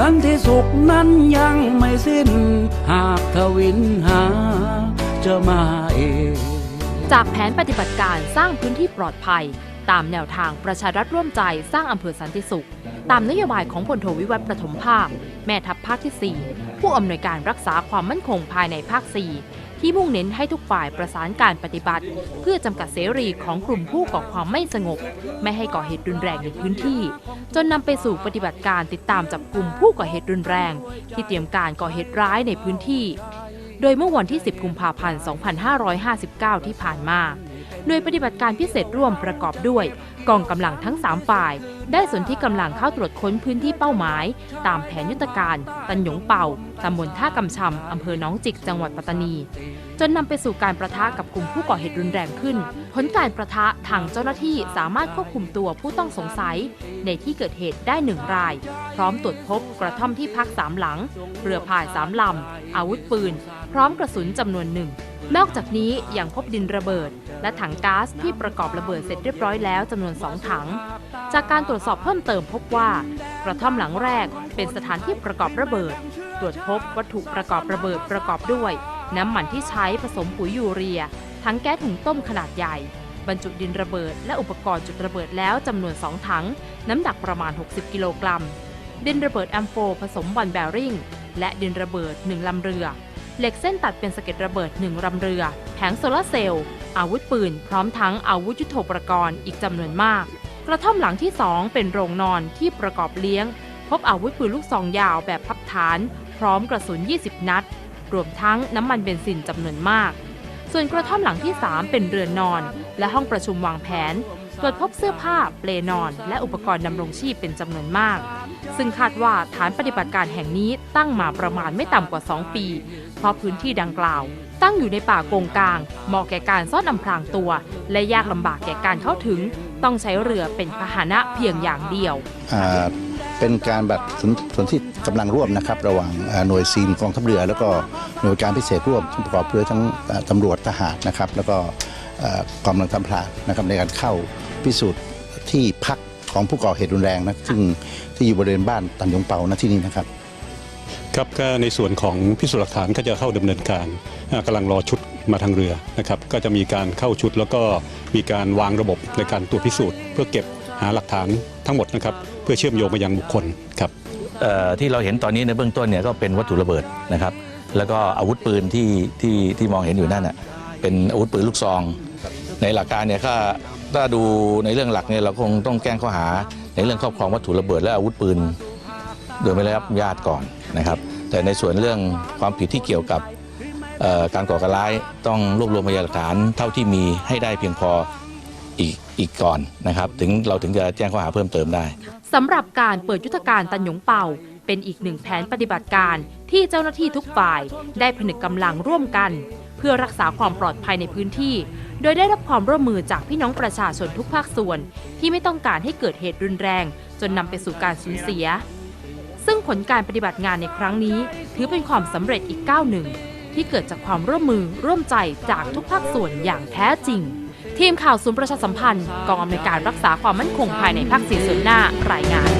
สันติสุขนั้นยังไม่สิ้น หากทวินหาจะมาเอง จากแผนปฏิบัติการสร้างพื้นที่ปลอดภัย ตามแนวทางประชารัฐร่วมใจสร้างอำเภอสันติสุข ตามนโยบายของพลโทวิวัฒน์ประถมภาค แม่ทัพภาคที่ 4 ผู้อำนวยการรักษาความมั่นคงภายในภาค 4 ที่มุ่งเน้นให้ทุกฝ่ายประสานการปฏิบัติ เพื่อจำกัดเสรีของกลุ่มผู้ก่อความไม่สงบ ไม่ให้ก่อเหตุรุนแรงในพื้นที่ จนนำไปสู่ปฏิบัติการติดตามจับกลุ่มผู้ก่อเหตุรุนแรง ที่เตรียมการก่อเหตุร้ายในพื้นที่ โดยเมื่อวันที่ 10 กุมภาพันธ์ 2559 ที่ผ่านมา โดยปฏิบัติการพิเศษร่วมประกอบด้วย กองกำลังทั้ง 3 ฝ่าย ได้สนที่กำลังเข้าตรวจค้นพื้นที่เป้าหมาย ตามแผนยุทธการ ตันหยงเป่าตำบลท่ากำชำอำเภอน้องจิกจังหวัดปัตตานี จนนำไปสู่การประทะกับกลุ่มผู้ก่อเหตุรุนแรงขึ้น ผลการประทะทางเจ้าหน้าที่สามารถควบคุมตัวผู้ต้องสงสัย ในที่เกิดเหตุได้หนึ่งราย พร้อมตรวจพบกระท่อมที่พักสามหลัง เรือพายสามลำอาวุธปืน พร้อมกระสุนจำนวนหนึ่งนอกจากนี้ยังพบดินระเบิด และถังก๊าซที่ประกอบระเบิดเสร็จเรียบร้อยแล้วจำนวน 2 ถัง จากการตรวจสอบเพิ่มเติมพบว่ากระท่อมหลังแรกเป็นสถานที่ประกอบระเบิด ตรวจพบวัตถุประกอบระเบิดประกอบด้วย น้ำมันที่ใช้ผสมปุ๋ยยูเรีย ทั้งแก๊สถุงต้มขนาดใหญ่ บรรจุดินระเบิด และอุปกรณ์จุดระเบิดแล้วจำนวน 2 ถัง น้ำหนักประมาณ 60 กิโลกรัมดินระเบิดแอมโฟผสมบอลแบริ่งและดินระเบิด 1ลำเรือ เหล็กเส้นตัดเป็นสะเก็ดระเบิด1ลำเรือ แผงโซลาร์เซลล์ อาวุธปืน พร้อมทั้งอาวุธยุโทโธปกรณ์อีกจำนวนมาก กระท่อมหลังที่2เป็นโรงนอนที่ประกอบเลี้ยง พบอาวุธปืนลูกซองยาวแบบพับฐาน พร้อมกระสุน 20 นัด รวมทั้งน้ำมันเบนซินจำนวนมาก ส่วนกระท่อมหลังที่ 3 เป็นเรือนนอน และห้องประชุมวางแผน ตรวจพบเสื้อผ้าเปลนอน และอุปกรณ์ดำรงชีพเป็นจำนวนมาก ซึ่งคาดว่าฐานปฏิบัติการแห่งนี้ตั้งมาประมาณไม่ต่ำกว่า 2 ปี เพราะพื้นที่ดังกล่าว ตั้งอยู่ในป่าโกงกลาง เหมาะแก่การซ่อนอำพรางตัว และยากลำบากแก่การเข้าถึง ต้องใช้เรือเป็นพาหนะเพียงอย่างเดียวเป็นการแบบสนสนที่กำลังร่วมนะครับระหว่างหน่วยซีนกองทัพเรือ แล้วก็หน่วยการพิเศษร่วมที่ประกอบด้วยทั้งตำรวจทหารนะครับ แล้วก็กองกำลังทำพลานนะครับในการเข้า พิสูจน์ที่พักของผู้ก่อเหตุรุนแรงนะซึ่งที่อยู่บริเวณบ้านตันยงเปานะที่นี่นะครับครับก็ในส่วนของพิสูจน์หลักฐานก็จะเข้าดำเนินการอ่ากำลังรอชุดมาทางเรือนะครับ ก็จะมีการเข้าชุดแล้วก็มีการวางระบบในการตรวจพิสูจน์ เพื่อเก็บหาหลักฐานทั้งหมดนะครับ เพื่อเชื่อมโยงไปยังบุคคลครับเอ่อที่เราเห็นตอนนี้ในเบื้องต้นเนี่ยก็เป็นวัตถุระเบิดนะครับ แล้วก็อาวุธปืนที่ที่ที่มองเห็นอยู่นั่นน่ะเป็นอาวุธปืนลูกซอง ในหลักการเนี่ยถ้า ถ้าดูในเรื่องหลักเนี่ยเราคงต้องแจ้งข้อหาในเรื่องครอบครองวัตถุระเบิดและอาวุธปืน โดยไม่ได้รับอนุญาตก่อนนะครับ แต่ในส่วนเรื่องความผิดที่เกี่ยวกับการก่อการร้ายต้องรวบรวมพยานหลักฐานเท่าที่มีให้ได้เพียงพออีกอีกก่อนนะครับ ถึงเราถึงจะแจ้งข้อหาเพิ่มเติมได้สำหรับการเปิดยุทธการตันหยงเป่า เป็นอีกหนึ่งแผนปฏิบัติการที่เจ้าหน้าที่ทุกฝ่าย ได้ผนึกกำลังร่วมกัน เพื่อรักษาความปลอดภัยในพื้นที่ โดยได้รับความร่วมมือจากพี่น้องประชาชนทุกภาคส่วน ที่ไม่ต้องการให้เกิดเหตุรุนแรง จนนำไปสู่การสูญเสีย ซึ่งผลการปฏิบัติงานในครั้งนี้ ถือเป็นความสำเร็จอีกก้าวหนึ่ง ที่เกิดจากความร่วมมือร่วมใจจากทุกภาคส่วนอย่างแท้จริง ทีมข่าวศูนย์ประชาสัมพันธ์กองอำนวยการรักษาความมั่นคงภายในภาคสี่ส่วนหน้ารายงาน